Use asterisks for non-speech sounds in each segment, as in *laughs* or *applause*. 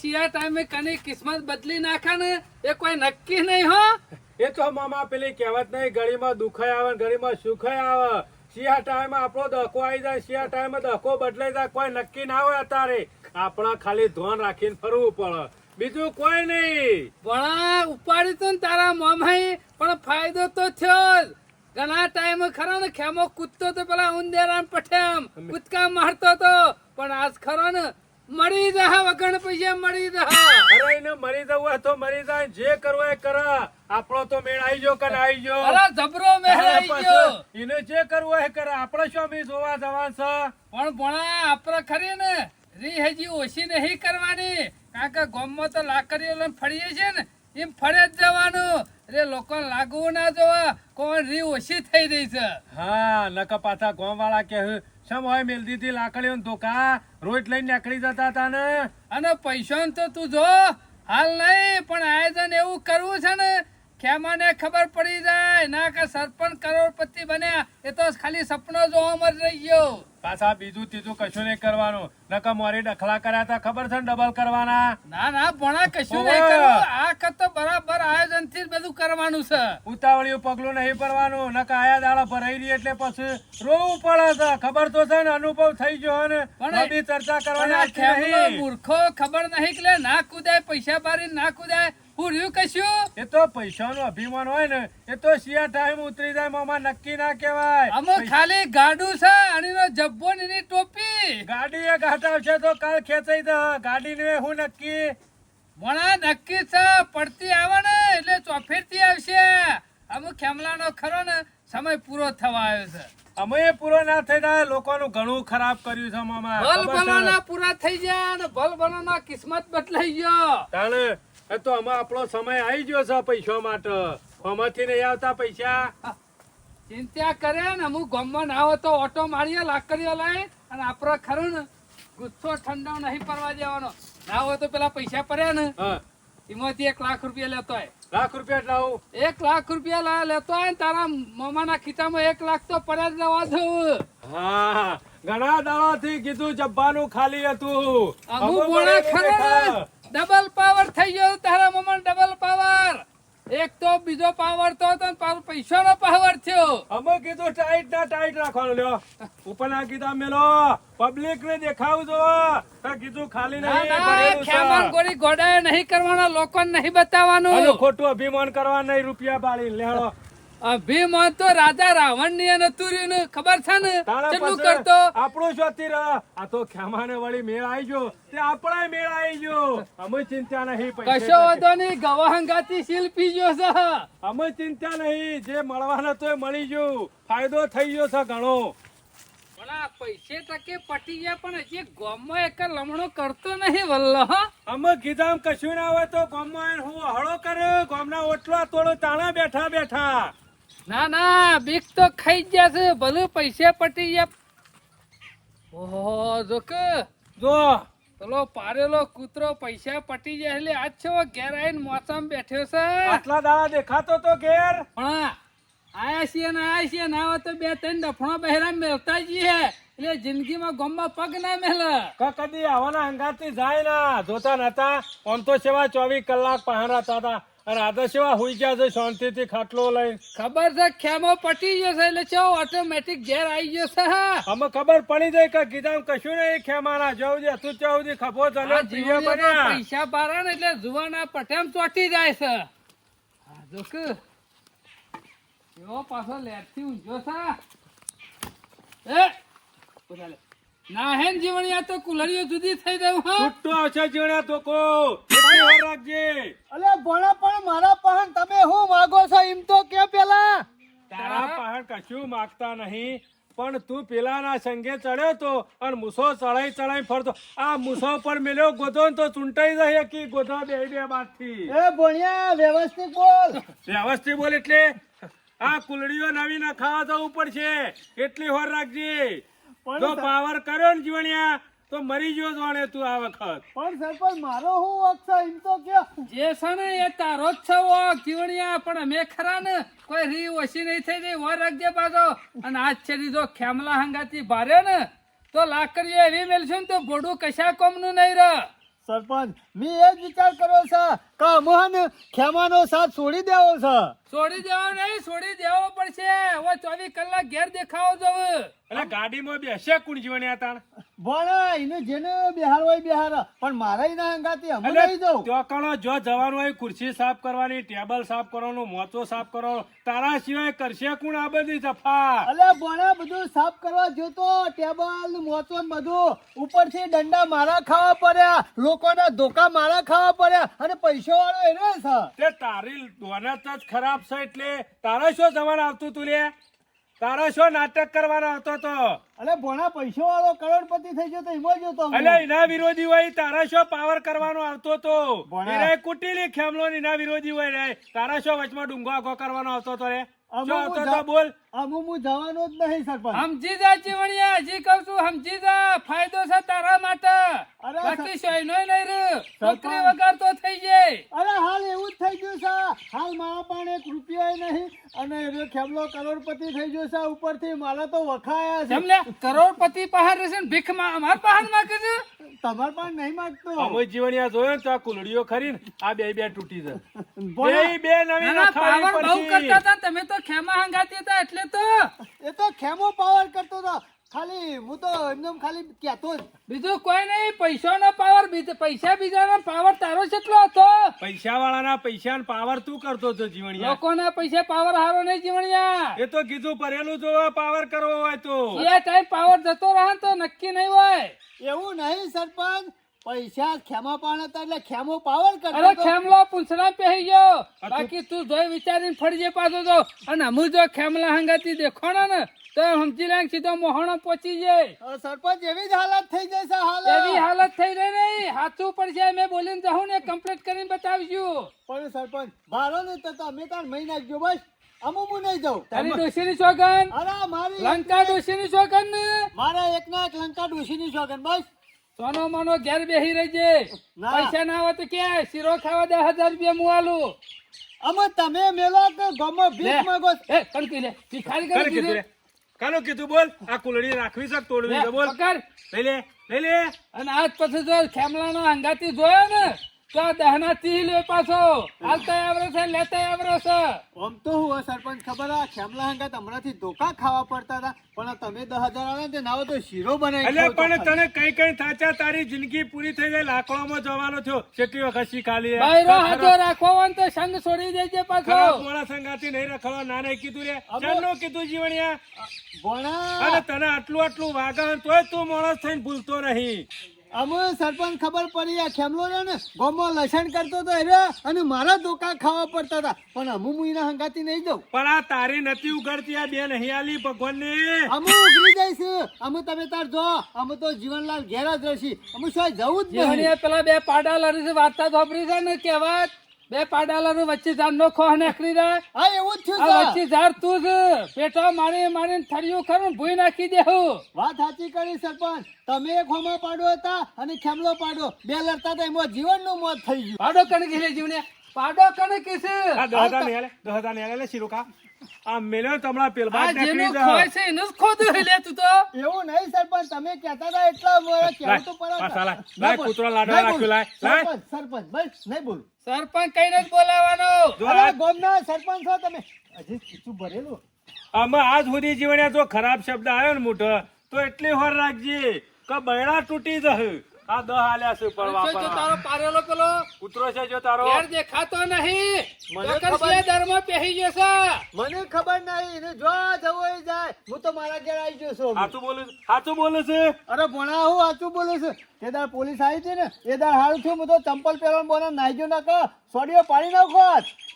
શિયા ટાઈમે કની કિસ્મત બદલી નાખે ને એ કોઈ નક્કી નહીં હો. એ તો મામા પેલી કહેવત નહીં ગળીમાં દુખાય આવે ગળીમાં સુખાય આવે. શિયા ટાઈમ આપણો ધક્કો આવી જાય શિયા ટાઈમ ધક્કો બદલાઈ જાય કોઈ નક્કી ના હોય અત્યારે. આપણા ખાલી ધોન રાખીને ફરવું પડે. બીજું કોઈ નહીં. પણ ઉપાડી તો ને તારા મામાએ પણ ફાયદો તો થયો જ. ઘણા ટાઈમ ખરો ને ખેમો કૂદતો તો પેલા ઉંદેરા પઠેમ કૂદકા મારતો તો. પણ આજ ખરો ને મળી જા વગણ પૈસા મરી જા અરે એને મરી જવું હોય તો મરી જાય. જે કરવો એ કરે. આપણો તો મેળ આવી જો કે આવી જો અરે જબરો મેળ આવી જો એને જે કરવો એ કરે. આપણે શું અમે જોવા જવા છે? પણ ભણા આપણે ખરી ને. રી હજી ઓછી નહીં કરવાની. કારણ કે ગોમમાં તો લાકડીઓ લઈને ફરીએ છે ને એમ ફરે જ જવાનું. રે લોકો લાગવું ના જોવા. કોણ રી ઓછી થઈ રહી છે? હા નકા પાછા ગોમ વાળા કે શમ હોય મેલદી થી લાકડીઓ ધોકા? રોજ લઈને નીકળી જતા હતા ને? અને પૈસા તો તું જો, હાલ નહીં, પણ આયોજન એવું કરવું છે ને ખેમાને ખબર પડી જાય? ના કે સરપંચ કરોડપતિ બન્યા. એ તો ખાલી સપનો જોવામાં જ રહી ગયો. પાછા બીજું ત્રીજું કશું નહીં કરવાનું. નકા મોરી ડખલા કર્યા હતા ખબર છે ડબલ કરવાના? ના ના ભણા કશું નહીં કરવું. આ વખત તો બરાબર આયોજનથી બધું કરવાનું છે. ઉતાવળિયું પગલું નહીં ભરવાનું. નકા આયા દાડા ભરાઈ રહી એટલે પછી રોવું પડે છે. ખબર તો છે ને અનુભવ થઈ ગયો ને. પણ ચર્ચા કરવાની મૂર્ખો ખબર નહીં કે ના કુદાય પૈસા બારી ના કુદાય. હું રહ્યું કશું? એ તો પૈસાનું અભિમાન હોય ને એ તો શિયા ટાઈમ ઉતરી જાય મામા નક્કી ના કહેવાય. અમે ખાલી ગાડું છે અને એનો જબ્બો ને એની ટોપી. ગાડી એ ઘાટાવશે તો કાલ ખેંચાઈ દે ગાડી ને હું નક્કી? ભણા નક્કી છે પડતી આવે ને એટલે ચોફેરથી આવશે. અમુક ખેમલાનો ખરો ને સમય પૂરો થવા આવ્યો છે. અમે પૂરો ના થઈ જાય લોકોનું ઘણું ખરાબ કર્યું છે મામા. ભલ ખબર ના પૂરા થઈ ગયા અને ભલ ભલાના કિસ્મત બદલાઈ ગયો. તાણે એ તો અમે આપણો સમય આવી ગયો છે પૈસા માટે. આમાંથી નહીં આવતા પૈસા? ચિંતા કરે ને અમુક ગામમાં ના હોય તો ઓટો મારીએ લાકડીઓ લાય અને આપણો ખરું ને ગુસ્સો ઠંડો નહીં પરવા દેવાનો. ના હોય તો પેલા પૈસા પડ્યા ને એમાંથી એક લાખ રૂપિયા લેતો હોય. લાખ રૂપિયા આવું? એક લાખ રૂપિયા લેતો હોય ને તારા મામાના ખિતામાં એક લાખ તો પડ્યા જ રહેવા દઉં. હા. ઘણા દાડાથી કીધું જબ્બાનું ખાલી હતું. અમુક અમે બોળા ખરા. ડબલ પાવર થઈ ગયો તારા મામા ડબલ પાવર એક તો બીજો પાવર તો હતો ને પાછો પૈસાનો પાવર થયો. અમે કીધું ટાઈટ ના ટાઈટ રાખવાનો લ્યો. ઉપરના કીધા મેલો. પબ્લિક ને દેખાવ જો. તો કીધું ખાલી ના નહીં ના છે. ગોળી ગોડાએ નહીં કરવાનો લોકોને નહીં બતાવવાનું. ખોટું અભિમાન કરવા નહીં રૂપિયા બાળી લેડો અભિમાન તો રાજા રાવણની અને ને ખબર છે ને? કેટલું કરતો? આપણો જોતી રહ આ તો ખેમાને વળી મેળ આવી ગયો. તે આપણા મેળ આવી ગયો. અમે ચિંતા નહીં કશો વાંધો નહીં ગવાહંગાતી શિલ્પી ગયો છે. અમે ચિંતા નહીં. જે મળવાનો તો મળી ગયું. ફાયદો થઈ ગયો છે ઘણો. પૈસે ટકે પટી ગયા પણ હજી ગામમાં એક લમણો કરતો નહીં વલ્લો અમે કીધા એમ કશું ના હોય તો ગામમાં હું હળો કર્યો. ગોમના ઓટલા તોડો તાણા બેઠા બેઠા. ના ના બીક તો ખાઈ ગયા છે. ભલે પૈસા પટી ગયા. ઓહો જો કે જો પેલો પારેલો કૂતરો પૈસા પટી જાય એટલે આજ છે ઘેર આવીને મોસમ બેઠ્યો છે. આટલા દાડા દેખાતો તો ઘેર. પણ આયા છીએ ને આયા છીએ ના તો બે ત્રણ ડફણો બહેરા મેળતા જઈએ એટલે જિંદગીમાં ગમમાં પગ ના મેલે. ક- કદી આવવાના હંગાથી જાય ના જોતા નતા. આમ તો સેવા ચોવીસ કલાક પહાડા હતા અને આદા સેવા હુઈ ગયા છે શાંતિથી ખાટલો લઈ ખબર છે ખેમો પટી ગયો છે એટલે ચો ઓટોમેટિક ઘેર આવી ગયો છે અમે ખબર પડી જાય કે કીધા કશું નહીં ખેમાના જવું છે તું જવું છે ખભો આ ચલે જીવનમાં તો પૈસા બારા ને એટલે જુવાના પટેમ ચોટી જાય છે. જોક. જો એવો પાછો લેરથી ઊંઝો છે. એ ઊભા લે. ના જીવણિયા તો કુલરીઓ જુદી થઈ દઉં હા. છૂટો આવશે જીવણિયા તો કો રાખજે. અલે ભણા પણ મારા પહન તમે હું માગો છો? એમ તો કે પેલા? તારા પહાડ કશું માગતા નહીં પણ તું પેલાના સંગે ચડ્યો તો અને મૂસો ચડાઈ ચડાઈ ફરતો. આ મૂસો પર મેલ્યો ગોધો ને તો ચૂંટાઈ જાય કે ગોધો બે બે બાદથી એ ભણ્યા વ્યવસ્થિત બોલ. વ્યવસ્થિત બોલ એટલે આ કુલડીઓ નવી ના ખાવા જવું પડશે. એટલી હોર રાખજે. જો પાવર કર્યો ને જીવણિયા તો મરી ગયો જોણે તું આ વખત. પણ સરપંચ મારો હું હક છે? એમ તો કે જે છે ને એ તારો જ છે વો જીવણિયા પણ અમે ખરા ને કોઈ રી ઓછી નહીં થઈ જઈ વર રાખજે પાછો. અને આજ છે જો ખેમલા હંગાતી ભારે ને તો લાકડીઓ એવી મેલશે ને તો ભોડું કશા કોમનું નહીં રહે સરપંચ મેં એ જ વિચાર કર્યો છે કે અમોહન ખેમાનો સાથ છોડી દેવો છે. છોડી દેવો નહીં છોડી દેવો પડશે હવે ચોવીસ કલાક ઘેર દેખાવો જવું એટલે ગાડીમાં બેસે કુણ જીવણ્યા તાણ. ભણા એને જેને બિહાર હોય બિહાર પણ મારા એના અંગાથી અમે નહીં જાઉં ત્યાં જો જવાનું હોય ખુરશી સાફ કરવાની ટેબલ સાફ કરવાનું મોચો સાફ કરવાનો તારા સિવાય કરશે કોણ આ બધી સફા અલે ભણા બધું સાફ કરવા જોતો ટેબલ મોચો ને બધું. ઉપરથી દંડા મારા ખાવા પડ્યા લોકોના ધોકા મારા ખાવા પડ્યા અને પૈસો વાળો એને છે. તે તારી દોનત જ ખરાબ છે એટલે તારા શું જવાનું આવતું તું લે તારા શું નાટક કરવાનો આવતો તો? અલે ભણા પૈસો વાળો કરોડપતિ થઈ ગયો તો એમાં જોતો હું. અલે એના વિરોધી હોય તારા શું પાવર કરવાનો આવતો તો. એને કુટીલી ખેમલો ને એના વિરોધી હોય રે. તારા શું વચમાં ડુંગો આખો કરવાનો આવતો તો રે? શું આવતો તો બોલ. અમુક હું જવાનો જ નહીં સરપંચ. સમજી જા ચીવણિયા હજી કહું છું સમજી જા. ફાયદો છે તારા માટે. બાકી સોયનોય નહીં રહ્યું. સરપંચ. વગર તો થઈ જાય. અરે હાલ એવું જ થઈ ગયું છે. હાલ મારા પાસે એક રૂપિયો નહીં અને એ ખેમલો કરોડપતિ થઈ ગયો છે. ઉપરથી મારા તો વખાયા છે. કરોડપતિ પહાડ રહેશે ને ભીખમાં અમાર પહાડ માંગે છે તમાર પણ નહીં માંગતો. અમે જીવણિયા જોયો તો આ કુલડીઓ ખરી ને આ બે બે તૂટી છે ભણા, બે બે નવી ના, પાવર બહુ કરતા હતા તમે તો ખેમા હંગાતી હતા એટલે તો એ તો ખેમો પાવર કરતો હતો ખાલી હું તો એમને ખાલી કહેતો જ. બીજું કોઈ નહીં પૈસાનો પાવર બીજો પૈસા બીજાનો પાવર તારો કેટલો હતો. પૈસા વાળાના પૈસા પાવર તું કરતો હતો જીવણિયા. લોકોના પૈસા પાવર હારો નહીં જીવણિયા. એ તો કીધું ભરેલું જો પાવર કરવો હોય તો. એ ટાઈમ પાવર જતો રહે તો નક્કી નહીં હોય. એવું નહીં સરપંચ. પૈસા ખેમા પાણા હતા એટલે ખેમો પાવર કરતો અરે. ખેમલો પૂંછડા પહેરી ગયો. બાકી તું જોઈ વિચારીને ફરજે પાછો તો અને અમુ જો ખેમલા હંગાતી દેખોણો ને તો સમજી લે સીધો મોહણો પહોંચી જાય. સરપંચ એવી જ હાલત થઈ જશે હાલ. એવી હાલત થઈ રહી નહીં. હાથું પડશે મેં બોલીને જાઉં ને કમ્પ્લીટ કરીને બતાવીશું. પણ સરપંચ મારો ને તો તમે તાર મહિના નાખજો બસ. અમુક હું નહીં જાઉં. તારી ડોશીની સોગન અરે મારી લંકા ડોશીની સોગન ને? મારા એકના એક લંકા ડોશીની શોખન બસ. સોનો મોનો ઘેર બેહી રહેજે. પૈસા ના આવે તો કે શીરો ખાવા દે હજાર રૂપિયા હું આલું. અમે તમે મેલો કે ગમો. ભીખ માંગો એ કણકી લે ભિખારી કરી કીધું કાનો કીધું બોલ? આ કુલડી રાખવી છે તોડવી છે? બોલ. લઈ લે લઈ લે. અને આજ પછી જો ખેમલાનો હંગાતી જોયો ને તો દહના તી લે પાછો. હાલતા આવરે છે લેતા આવરે છે. આમ તો હું સરપંચ ખબર આ ખેમલા હંગાત હમણાંથી ધોકા ખાવા પડતા હતા. પણ તમે દસ હજાર આવે તે નાવો તો શીરો બનાવી એટલે પણ તને કઈ કઈ થાચા તારી જિંદગી પૂરી થઈ જાય લાકડામાં જવાનો થયો કેટલી વખત શીખાલી બાયરો ખરાબ- રાખવો તો સંગ છોડી દેજે પાછો. ખરાબ મોણા નહીં રખડવા ના નહીં કીધું રે. કીધું જીવણિયા? ભણા અને તને આટલું આટલું વાગણ તોય તું માણસ થઈને ભૂલતો નહીં. અમે સરપંચ ખબર પડી આ ખેમલો ને ગોમો લસણ કરતો તો અને મારા ધોકા ખાવા પડતા હતા. પણ અમુ મુઈના હંગાતી નહીં જાઉં. પણ આ તારી નથી ઉઘડતી આ બેન અહીં આલી ભગવાન ને અમુ ઉઘરી જઈશ. અમે તમે તાર જો અમે તો જીવનલાલ ઘેર જ રહીશી. અમે શું જવું જ નહીં. પેલા બે પાડા લડી વાર્તા વાપરી છે ને કહેવત. બે પાડાલા લડી વચ્ચે ઝાડ નો ખોહ નાખી દે હા એવું જ આ થયું વચ્ચે ઝાડ તું જ. પેટો મારી મારી થળિયું ખરું ભૂઈ નાખી દેવું વાત સાચી કરી સરપંચ. તમે એક હોમા પાડો હતા અને ખેમલો પાડો. બે લડતા હતા એમાં જીવનનું મોત થઈ ગયું. પાડો કને કીધે જીવને. પાડો કને કીધે આ દહદા ને હાલે દહદા ને હાલે શીરો આ મેલ્યો તમણા પેલ નાખી દે. ખોય છે એનું ખોદ લે તું તો. એવું નહીં સરપંચ. તમે કહેતા હતા એટલા મોરા કેવું તો પડે. પાછા લાય. ના. કૂતરો લાડવા રાખ્યો, લાય. લાય. સરપંચ સરપંચ બસ નહીં બોલ. સરપંચ કઈ નથી બોલાવાનો ગોમના સરપંચ છો તમે. હજી ખીચું ભરેલું. આમાં આજ સુધી જીવણ્યા જો ખરાબ શબ્દ આવ્યો ને મોટો તો એટલી હોર રાખજે કે બૈરા તૂટી જશે. આ દહ આલ્યા છે પણ વાપર જો તારો પારેલો પેલો કૂતરો છે જો તારો. યાર દેખાતો નહીં. મને ખબર- દરમાં પહેરી જશે. મને ખબર નહીં ને જો જવો જાય હું તો મારા ઘેર આવી ગયો છું. સાચું બોલું સાચું બોલું છે? અરે ભણા હું સાચું બોલું છું? તે દાડ પોલીસ આવી હતી ને એ દાડ હારું થયું હું તો ચંપલ પહેરવાનું બોલા નાઈ ગયો ના સોડીઓ પાડી નાખો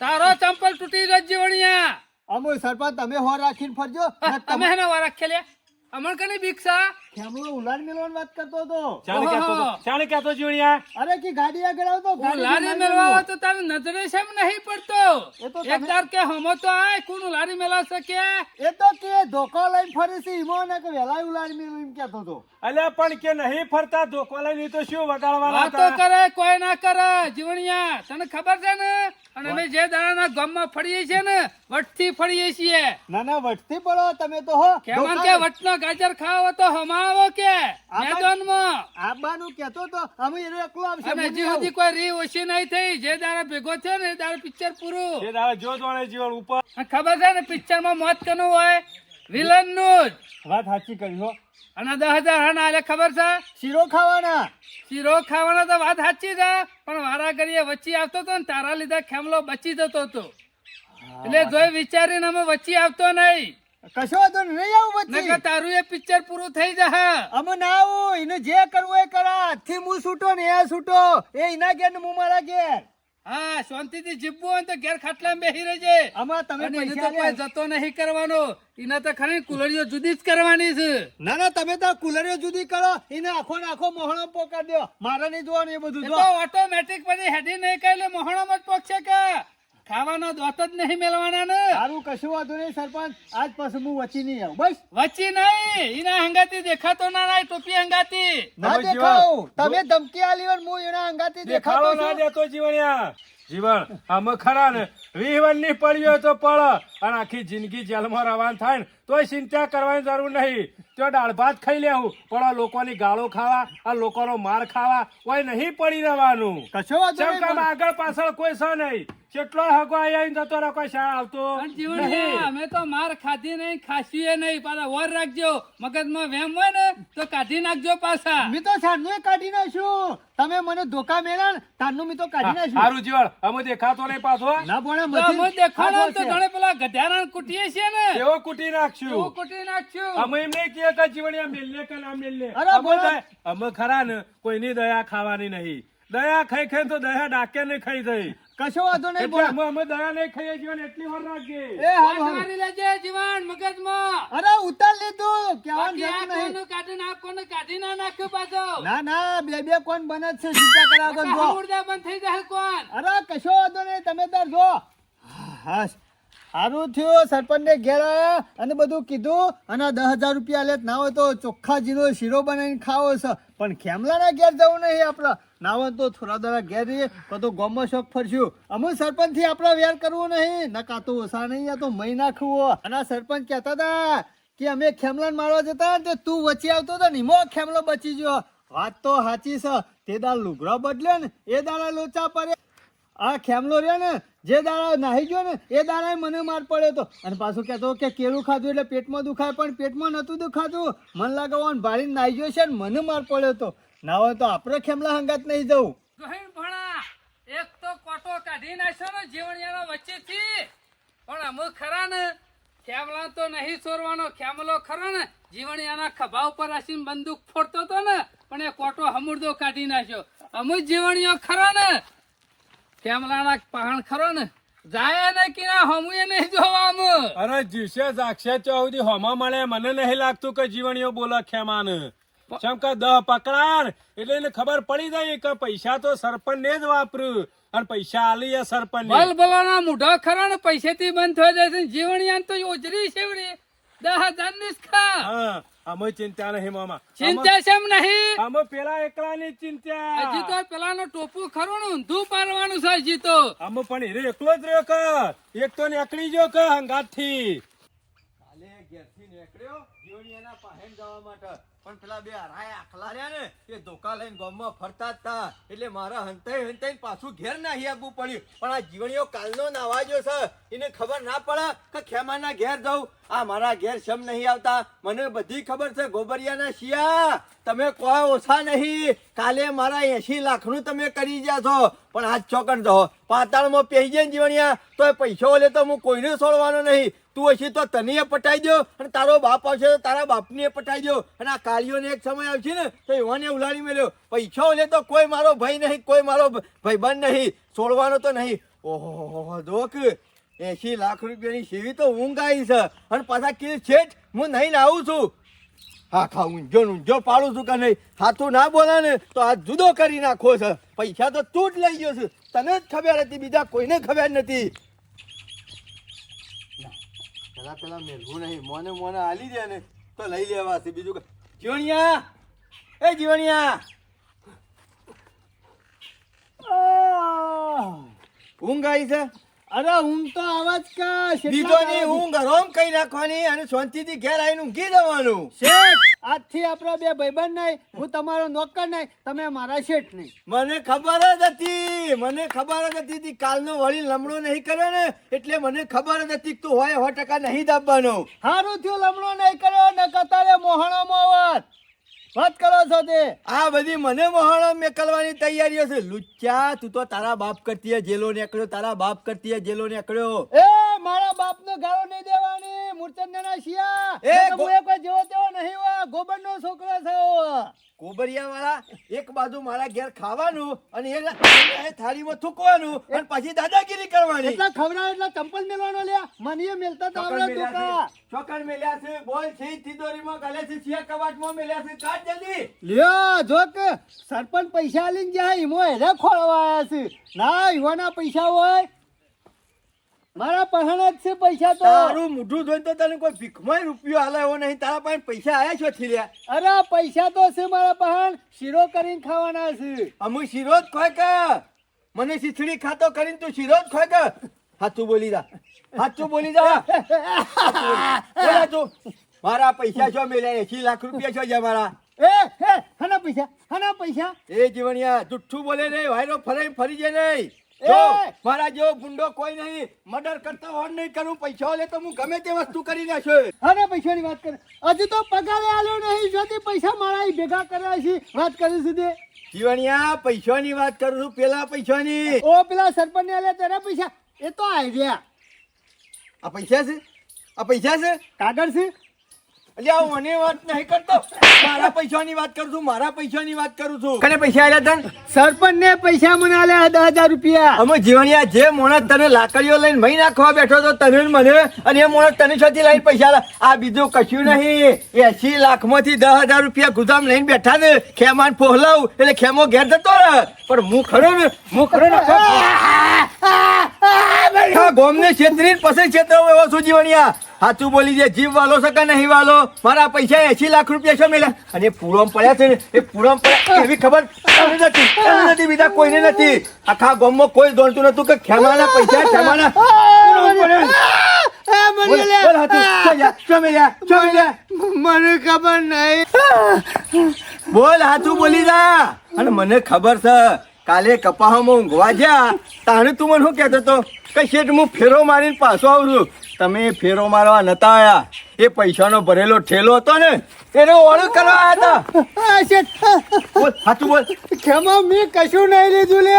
તારો ચંપલ તૂટી ગયો જીવણિયા. અમુ સરપંચ તમે હોર રાખીને ફરજો. તમે તમે હેના વાર ખેલ્યા અમર કને ભિક્ષા? ખેમલો ઉલાડ મેળવાની વાત કરતો હતો. ચાલે કહેતો તો ચાલે કહેતો જીવણ્યા અરે કે ગાડી આગળ આવતો ગાડી મેલવા તો તારે નજરે શેમ નહીં પડતો. એ તો એક તમે- કે હમો તો આય કોણ લારી મેલા શકે એ તો કે ધોકો લઈને ફરે છે ઈમો ને કે વેલા ઉલાડ મેળવું એમ કહેતો હતો. અલ્યા પણ કે નહીં ફરતા ધોકો લઈને તો શું વગાડવાના વાતો હતા? કરે કોઈ ના કરે. જીવણિયા તને ખબર છે ને? અને અમે જે દાડાના ગામમાં ફરીએ છીએ ને વટથી ફરીએ છીએ. ના ના વટથી પડો. તમે તો હો કેમ કે વટનો ગાજર ખાવો તો હમાવો કે? મેદાનમાં આબાનું કેતો તો અમે એકલો આવશે અને હજી સુધી કોઈ રી ઓછી નહીં થઈ. જે દાડા ભેગો છે ને એ દાડા પિક્ચર પૂરું. જે દાડા જો જોણે જીવન ઉપર. ખબર છે ને પિક્ચરમાં મોત કનું હોય? વિલનનું જ. વાત સાચી કરી હો. અને દસ હજાર હન આલે ખબર છે? શીરો ખાવાના. શીરો ખાવાના તો વાત સાચી છે પણ વારા ઘડીએ વચ્ચે આવતો તો ને તારા લીધે ખેમલો બચી જતો હતો એટલે જોઈ વિચારીને અમે વચ્ચે આવતો નહીં. કશો તો નહીં આવું પછી. નકર તારું એ પિક્ચર પૂરું થઈ જશે. અમે ના આવું એને જે કરવું એ કરા થી હું છૂટો ને એ છૂટો એ એના ઘેર ને હું મારા ઘેર. હા શાંતિથી જીવવું હોય તો ઘેર ખાટલા બેસી રહેજે. આમાં તમે પૈસા તો કોઈ જતો નહીં કરવાનો. એના તો ખરી કુલરીઓ જુદી જ કરવાની છે. ના ના તમે તો કુલરીઓ જુદી કરો એને આખો ને આખો મોહણો પોકાર દો. મારે નહીં જોવાનું એ બધું ઓટોમેટિક પછી હેડી નહીં એટલે મોહણામાં જ પોકશે કે? ખાવાનો દોત જ નહીં મેળવાના ને. સારું કશું વાંધો નહીં સરપંચ. આજ પછી હું વચી નહીં આવું. બસ. વચી નહીં. એના હંગાતી દેખાતો ના ના ટોપી હંગાતી. ના દેખાવ. તમે ધમકી આલી હું એના હંગાતી દેખાતો ના દેતો જીવણિયા. જીવન. આમાં ખરા ને વિહવનની પડ્યો તો પડ અને આખી જિંદગી જેલમાં રવાન થાય ને તોય ચિંતા કરવાની જરૂર નહીં. તો દાળ ભાત ખાઈ લેવું પણ આ લોકોની ગાળો ખાવા આ લોકોનો માર ખાવા કોઈ નહીં પડી રહેવાનું. કશો આગળ પાછળ કોઈ છે નહીં. કેટલો હગો આવીને જતો રહે કોઈ શા આવતો જીવન અમે તો માર ખાધી નહીં ખાસીએ નહીં. પાછા વર રાખજો. મગજમાં વેમ હોય ને તો કાઢી નાખજો પાછા. મેં તો સાંજનું કાઢી નાખ્યું. તમે મને ધોકા મેળા ને તારનું મેં તો કાઢી નાખ્યું. સારું જીવન અમે દેખાતો નહીં પાછો ના ભણે અમે દેખાડો તો ઘણે પેલા ગધેડા કુટીએ છે ને. એવો કુટી એવું એવો કુટી નાખ્યું? અમે એમ નહીં કે જીવણિયા મેલ્લે કે ના મેલ્લે અરે અમે બોલો. અમે ખરા ને કોઈની દયા ખાવાની નહીં. દયા ખાઈ ખાઈ તો દયા ડાકે ને ખાઈ થઈ. કશો વાંધો નહીં બોલ. અમે અમે દયા નહીં ખાઈએ જીવન એટલી વાર રાખજે એ હારું, લેજે જીવન મગજમાં. અરે ઉતાર લીધું કેવાનું જરૂર નહીં. કાઢી નાખ, કોઈનું કાઢી ના નાખ્યો પાછો. ના ના બે બે કોણ બને છે સીધા કર્યા વગર જો. હમુરદા બંધ થઈ જાય કોણ? અરે કશો વાંધો નહીં તમે તાર જો. હા સારું થયું સરપંચ ને ઘેર આવ્યા અને બધું કીધું અને દસ હજાર રૂપિયા લે ના હોય તો ચોખ્ખા જીરો શીરો બનાવીને ખાવો છે. પણ ખેમલાના ઘેર જવું નહીં આપણે. ના તો થોડા દાડા ઘેર રહીએ તો ગોમમાં શોખ ફરશું અમુક સરપંચથી આપણે વેર કરવું નહીં. નકા તો ઓછા નહીં, આ તો મહી નાખવો. અને સરપંચ કહેતા હતા કે અમે ખેમલાને મારવા જતા તે તું વચ્ચે આવતો હતો ને હિમો ખેમલો બચી ગયો. વાત તો સાચી છે. તે દાળ લુગડા બદલ્યો ને, એ દાડા લોચા પડે આ ખેમલો રહ્યો ને, જે દાડા નાહી ગયો ને, એ દાડા મને માર પડ્યો હતો. અને પાછું કહેતો કે કેળું ખાધું એટલે પેટમાં દુખાય, પણ પેટમાં નતું દુખાતું. મન લાગવાનું ભાડીને નાહી ગયો છે ને, મને માર પડ્યો તો ના હોય તો આપણે ખેમલા હંગાત નહીં જવું. ગહીન ભણા એક તો કોટો કાઢી નાખ્યો ને જીવણિયાના વચ્ચેથી. પણ અમુક ખરા ને ખેમલા તો નહીં ચોરવાનો ખેમલો ખરો ને જીવણિયાના ખભા ઉપર આસી બંદૂક ફોડતો હતો ને પણ એ કોટો હમુરદો કાઢી નાખ્યો. અમુક જીવણીઓ ખરો ને ખેમલાના પહાણ ખરો ને જાય ને કિના હમુએ નહીં જોવા અરે જીવશે જાગશે ચૌદી હોમા મળે મને નહીં લાગતું કે જીવણીઓ બોલે ખેમાન. ચમ કે દહ પકડાર એટલે એને ખબર પડી જાય કે પૈસા તો સરપંચ ને જ વાપર્યું. અને પૈસા આલી એ સરપંચ બલ બલાના મૂઢો ખરા ને પૈસેથી બંધ થઈ જાય છે. જીવણિયાન તો ઓજરી સેવડી દહ હજારની ખા અમે ચિંતા નહીં મામા. ચિંતા શેમ નહીં? અમે પેલા એકલાની ચિંતા હજી તો પેલાનું ટોપું ખરું ને ઊંધું પાડવાનું છે હજી તો. અમે પણ હીરે એકલો જ રહ્યો કે? એક તો નીકળી ગયો કે હંગાતથી કાલે ઘેરથી નીકળ્યો જીવણિયાના પાહેન જવા માટે. પણ પેલા બે હરાય આખલા ને, એ ધોકા લઈને ગામમાં ફરતા હતા એટલે મારા હંતાઈ હંતાઈ પાછું ઘેર નાહી આવવું પડ્યું. પણ આ જીવણીઓ કાલનો નાવાજો છે. એને ખબર ના પડે કે ખેમાના ઘેર જાઉં. આ મારા ઘેર શમ નહીં આવતા. મને બધી ખબર છે, ગોબરિયાના શિયા. તમે કોઈ ઓછા નહીં. કાલે મારા એસી લાખનું તમે કરી જ્યા છો, પણ આજ ચોકન દો પાતાળમાં પહેરી જાય જીવણિયા તો એ પૈસો લે તો હું કોઈને છોડવાનો નહીં. તું હશે તો તને પટાઈ દો અને તારો બાપ આવશે તો તારા બાપને પટાઈ દો અને આ કાળીઓને એક સમય આવશે ને, તો એવાને ઉલાડી મેળ્યો પૈસો લે તો કોઈ મારો ભાઈ નહીં, કોઈ મારો ભાઈબંધ નહીં. છોડવાનો તો નહીં. ઓહો, જોક. એસી લાખ રૂપિયાની સેવી તો ઊંઘ આવી છે. અને પાછા કે છેઠ હું નહીં આવું છું. હા, ખા, ઊંઝો ઊંઝો પાડું છું કે નહીં? હાથું ના બોલા ને તો આ જુદો કરી નાખો છે. પૈસા તો તું જ લઈ ગયો છે. તને જ ખબર હતી, બીજા કોઈને ખબર નથી. પેલા પેલા મેળવું નહીં. મોને મોને હાલી દે ને તો લઈ લેવા છે. બીજું જીવણિયા! એ જીવણિયા! ઊંઘ આવી છે? અરે ઊંઘ તો આવાજ કા બીજોની નહીં ઊંઘ હરોમ કઈ નાખવાની અને શાંતિથી ઘેર આવીને ઊંઘી જવાનું. શેઠ આજથી આપણો બે ભાઈબંધ નહીં હું તમારો નોકર નહીં તમે મારા શેઠ નહીં. મને ખબર જ હતી મને ખબર જ હતી તી કાલનો વળી લમણો નહીં કર્યો ને એટલે મને ખબર જ હતી તું હોય સો ટકા નહીં દાબવાનો. સારું થયું લમણો નહીં કર્યો ને કતારે મોહણો વાત વાત કરો છો તે? આ બધી મને મોહણો મેકલવાની તૈયારીઓ છે. લુચ્ચા તું તો તારા બાપ કરતી જેલો નીકળ્યો તારા બાપ કરતી જેલો નીકળ્યો. એ મારા બાપનો ગાળો નહીં દેવાની મૂર્છનના શિયા. એ એ ગો- કોઈ જેવો તેવો નહીં હોય. ગોબરનો છોકરો છે ગોબરિયા વાળા એક બાજુ મારા ઘેર ખાવાનું અને એ થાળીમાં થૂકવાનું અને પછી દાદાગીરી કરવાની. એટલા ખવડાવે એટલા ચંપલ મેલવાનો લ્યા મને મેલતા તો આવડે ચોકડ મેલ્યા છે, બોલ છે, તિજોરીમાં ગાલે છે, શિયા કબાટમાં મેલ્યા છે, કાઢ જલ્દી. લ્યો જો કે સરપંચ પૈસા આલીને જાય ઈમો હેરે ખોળવા આયા છે. ના ઈવાના પૈસા હોય. મારા પહાણ જ છે પૈસા તો. તારું મોઢું જોઈને તો તને કોઈ ભીખમાંય રૂપિયો હાલે એવો નહીં. તારા પાસે પૈસા આયા છો થીલ્યા? અરે પૈસા તો છે મારા પહાણ. શીરો કરીને ખાવાના છે. અમુક શીરો જ ખોય કે? મને શીથડી ખાતો કરીને તું શીરો જ ખોય કે? સાચું બોલી જા. સાચું બોલી જા. *laughs* બોલ. મારા પૈસા છો મેલ્યા એસી લાખ રૂપિયા છો જ્યાં મારા. એ હે હના પૈસા હના પૈસા. એ જીવણિયા જુઠ્ઠું બોલે રે વાયરો ફરે ફરી જાય નહીં. જો મારા જેવો ગુંડો કોઈ નહીં મર્ડર કરતા હોડ નહીં કરું પૈસા લે તો હું ગમે તે વસ્તુ કરી નાખ્યો અરે પૈસાની વાત કરે. હજુ તો પગારે આલો નહીં જોતી પૈસા મારા ભેગા કર્યા છે વાત કરી છે તે જીવણિયા પૈસાની વાત કરું છું પેલા પૈસાની. ઓ પેલા સરપંચ ને આલે તારા પૈસા. એ તો આવી ગયા આ પૈસા છે? આ પૈસા છે? કાગળ છે? એટલે આ મને વાત નહીં કરતો મારા પૈસાની વાત કરું છું મારા પૈસાની વાત કરું છું કને પૈસા આલ્યા તને સરપંચ ને પૈસા મને આલ્યા દસ હજાર રૂપિયા અમે જીવણિયા જે મોણસ તને લાકડીઓ લઈને મહી નાખવા બેઠો તો તને ને મને અને એ મોણસ તને છોથી લઈને પૈસા આ બીજું કશું નહીં એસી લાખમાંથી દસ હજાર રૂપિયા ગુદામ લઈને બેઠા ને ખેમાન ફોહલાવ એટલે ખેમો ઘેર જતો રહે પણ હું ખરો ને હું ખરો ને ગોમ ગોમને છેતરી પછી છેતરો એવો શું જીવણિયા સાચું બોલી જે જીવ વાલો છે કે નહીં વાલો મારા પૈસા એસી લાખ રૂપિયા છે મેલા. અને પૂરમ પડ્યા છે ને એ પૂરમ પડ્યા એવી ખબર નથી નથી બીજા કોઈને નથી. આખા ગામમાં કોઈ દોડતું નતું કે ખેમાના પૈસા ખેમાના. મને ખબર નહીં. બોલ હાથું બોલી જા. અને મને ખબર છે કાલે કપાહમાં ઊંઘવા ગયા તાણે તું મને શું કહેતો હતો કે શેઠ હું ફેરો મારીને પાછો આવું છું. તમે ફેરો મારવા નતા આયા? એ પૈસાનો ભરેલો ઠેલો હતો ને એને ઓળખ કરવા આયા હતા. બોલ હાથું બોલ. ખેમા મેં કશું નહીં લીધું લે.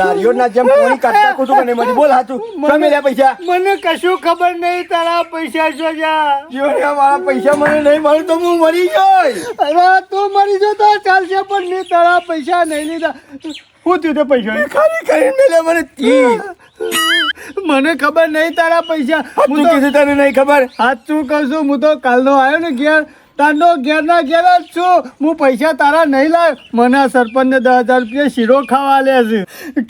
નારિયોળના જેમ પાણી કાઢતા કુતું નહીં મળી બોલ હાથું તમે લે પૈસા. મને કશું ખબર નહીં તારા પૈસા છો? જા જોડે મારા પૈસા મને નહીં મળે તો હું મરી જાય અરે તું મરી જો તો ચાલશે પણ મેં તારા પૈસા નહીં લીધા. શું તું તે પૈસા. ખાલી કરીને મેલે મને તી. મને ખબર નહીં તારા પૈસા. હું તો કીધું તને નહીં ખબર? સાચું કહું છું હું તો કાલનો આવ્યો ને ઘેર. તારનો ઘેરના ઘેર જ છું. હું પૈસા તારા નહીં લાવ મને સરપંચને દસ હજાર રૂપિયા શીરો ખાવા આલ્યા છે.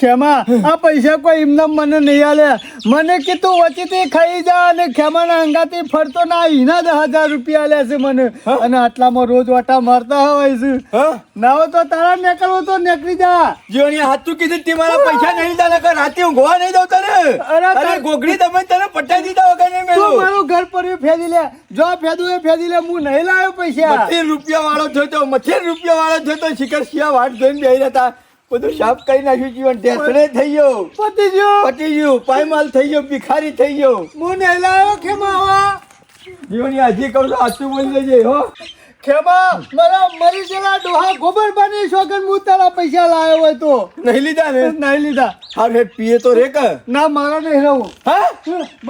ખેમા આ પૈસા કોઈ એમને મને નહીં આલ્યા મને કીધું વચ્ચેથી ખાઈ જા અને ખેમાના અંગાથી ફરતો ના. એના દસ હજાર રૂપિયા આલ્યા છે મને. અને આટલામાં રોજ વાટા મારતા હોય છે. હા? ના હોય તો તારા નીકળવું તો નીકળી જા. જીવણી હાથું કીધું તે મારા પૈસા નહીં લીધા નકર રાતે ઊંઘવા નહીં દઉં તને. અરે ગોગડી તમે તને પટાઈ દીધા વગર નહીં તું મારું ઘર પર ફેદી લે. જો ફેદું એ ફેદી લે હું નહીં લાવ્યો પૈસા? મથેર રૂપિયા વાળો જોતો તો રૂપિયા વાળો જોતો શિખર શિયા વાટ જોઈને બેહી રહેતા. બધું સાફ કરી નાખ્યું જીવન. ટેસણે થઈ ગયો. પતી ગયો પતી ગયું પાયમાલ થઈ ગયો ભિખારી થઈ ગયો. હું નહીં કે માવા? જીવન હજી કહું છું હાથું બોલી લેજે હો. ખેમા મારા મરી ગયેલા ડોહા ગોબર બની શોગન હું તારા પૈસા લાયો હોય તો? નહીં લીધા ને? નહીં લીધા. હા રે પીએ તો રે કે ના મારા નહીં રહું. હા?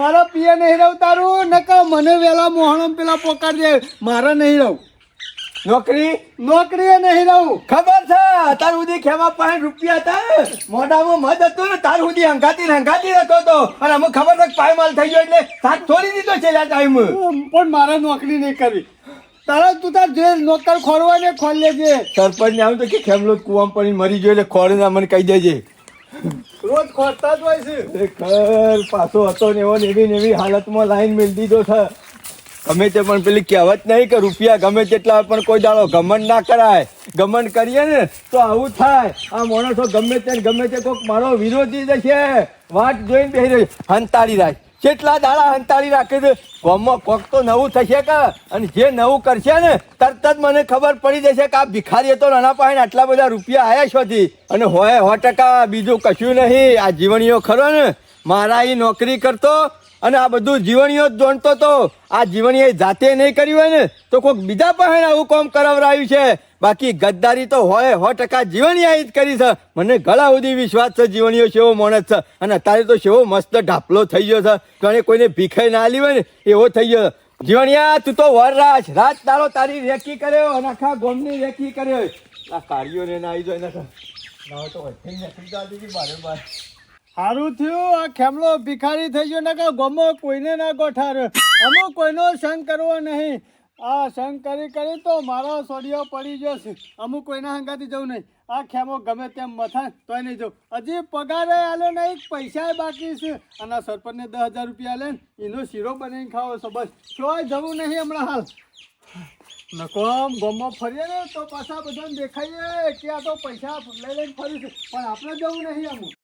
મારા પીએ નહીં રહું તારું નકા મને વેલા મોહણમ પેલા પોકાર દે. મારા નહીં રહું. નોકરી? નોકરી નહીં રહું. ખબર છે તાર સુધી ખેમા પાંચ રૂપિયા હતા. મોઢામાં મધ હતું ને તાર સુધી હંગાતી હંગાતી રહેતો હતો. અને અમે ખબર છે કે પાયમાલ થઈ ગયો એટલે સાથ છોડી દીધો છે ટાઈમ પણ મારે નોકરી નહીં કરવી. તારા તું તાર જે નોકર ખોરવા ને ખોલ લેજે સરપંચ ને આવું તો કે ખેમલો કુવામ પડી મરી ગયો એટલે ખોરે ના મને કહી દેજે. રોજ ખોરતા જ હોય છે. ખર પાછો હતો ને એવો ને એવી ને એવી હાલતમાં લાઈન મેળ દીધો છે. ગમે તે પણ પેલી કહેવત નહીં કે રૂપિયા ગમે તેટલા પણ કોઈ દાડો ગમન ના કરાય. ગમન કરીએ ને તો આવું થાય. આ માણસો ગમે તે ગમે તે કોઈક મારો વિરોધી જશે વાત જોઈને બેસી રહ્યો છે. રાખ. કેટલા દાડા હંતાળી રાખે છે, ગામમાં કોક તો નવું થશે કે? અને જે નવું કરશે ને, તરત જ મને ખબર પડી જશે કે આ ભિખારી તો નાના પાસે આટલા બધા રૂપિયા આયા છોથી અને હોય સો ટકા બીજું કશું નહીં. આ જીવણીઓ ખરો ને? મારા એ નોકરી કરતો અને આ બધું જીવણીઓ જોણતો તો આ જીવણીએ જાતે નહીં કર્યું હોય ને, તો કોઈક બીજા પણ આવું કોમ કરાવરાયું છે. બાકી ગદ્દારી તો હોય, સો ટકા જીવણીએ જ કરી છે. મને ઘણા સુધી વિશ્વાસ છે જીવણીઓ સેવો માણસ છે. અને અત્યારે તો સેવો મસ્ત ઢાપલો થઈ ગયો છે. ઘણે કોઈને ભીખે ના આલી ને, એવો થઈ ગયો. જીવણીયા, તું તો વર રાજ. તારો તારી રેકી કર્યો, અને આખા ગોમની રેકી કર્યો. આ કાર્યો ને આવી જાય ને તો વચ્ચે નીકળી જતી બારે બાર. સારું થયું, આ ખેમલો ભિખારી થઈ ગયો ના ગમો કોઈને ના ગોઠાર. અમુક કોઈનો સંગ કરવો નહીં. આ સંગ કરી કરી તો મારો સોડિયો પડી ગયો છે. અમુક કોઈના હંગાથી જવું નહીં. આ ખેમો ગમે તેમ મથા તોય નહીં જવું. હજી પગારે આલો નહીં પૈસા બાકી છે. અને સરપંચને દસ હજાર રૂપિયા લે એનો શીરો બનાવીને ખાવો છો બસ. ચોય જવું નહીં હમણાં હાલ. નકોમ ગમમાં ફરીએ ને, તો પાછા બધાને દેખાઈએ કે આ તો પૈસા લઈ લઈને ફરી છે. પણ આપણે જવું નહીં અમુક.